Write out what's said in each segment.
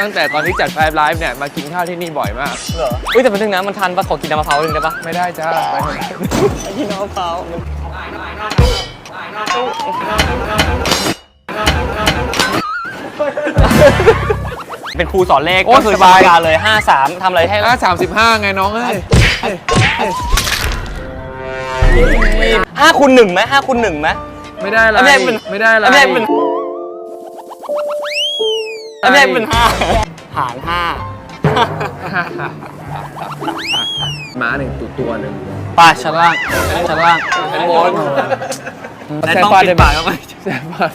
ตั้งแต่ตอนที่จัดไฟไลฟ์เนี่ยมากินข้าวที่นี่บ่อยมาก เหรออุ้ยแต่เป็นนึงนะมันทันปะขอกินน้ำมะพร้าวนึงได้ปะไม่ได้จ้าไปเถอะกินน้ำมะพร้าวเป็นครูสอนเลขก็คือสบายการเลย 5 3ทำอะไรให้อะสามสิบห้าไงน้องเอ้ยห้าคูณหนึ่งไหมห้าคูณหนึ่งไหมไม่ได้อะไรไม่ได้เป็นไม่ได้อะไรไม่ได้เป็น ไม่ได้เป็นห้าหารห้าหมาหนึ่งตัวตัวหนึ่งป้าชั้นล่างชั้นล่างชั้นบนและต้องปิดปากเอาไว้แซ่บมาก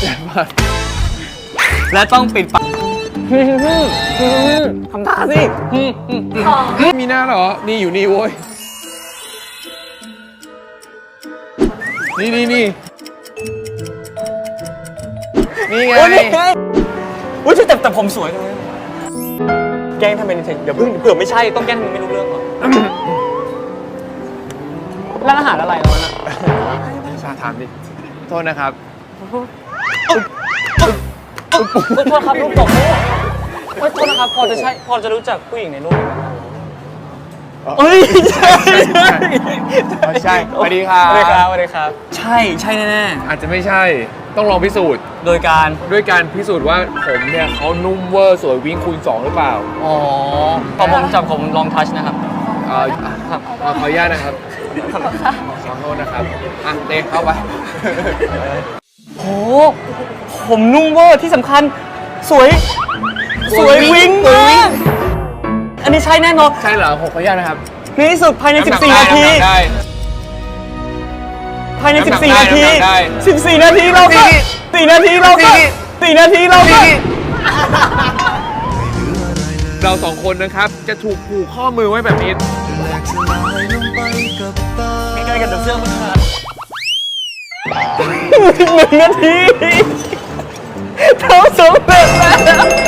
แซ่บมากและต้องปิดปากทำท่าสิมีหน้าเหรอ นี่อยู่นี่โว้ย นี่นี่นี่นี่ไง โอ้ยนี่ไงอุ้ยแต่แต่ผมสวยจังเลยแกล้งทำเป็นเฉยเดี๋ยวเพิ่งเผื่อไม่ใช่ต้องแกล้งทำเป็นไม่รู้เรื่องก่อนร้านอาหารอะไรวะน่ะชาถามดิ โทษนะครับ โทษครับลูกตกโอ้ยโทษนะครับ พอจะใช่พอจะรู้จักผู้หญิงในรูปไหมครับ เฮ้ยใช่ใช่อ๋อใช่สวัสดีครับ สวัสดีครับสวัสดีครับ ใช่ใช่แน่อาจจะไม่ใช่ ต้องลองพิสูจน์ ๆโดยการด้วยการพิสูจน์ว่าผมเนี่ยเขานุ่มเวอร์สวยวิ่งคูณสองหรือเปล่าอ๋อพอผมจับผมลองทัชนะครับ เอ่อครับขออนุญาตนะครับขอโทษนะครับอะเตะเข้าไป โห ผมนุ่มเวอร์ที่สำคัญ สวย สวยวิ้งมากอั นนี้ใช่แน่นอนใช่เหรอผมขออนุญาตนะครับในที่สุดภายในำหก14 นาทีำหกได้ ภายในน้ำหนัก14ได้นาทีน้ำหนักได้ 14 นาทีเราก็4นาทีเราก็4นาทีเราก็เราสองคนนะครับ จะถูกผูกข้อมือไว้แบบนี้ใกล้ๆกันเดี๋ยวเสื้อมันขาดหนึ่งนาทีทำสำเร็จแล้ว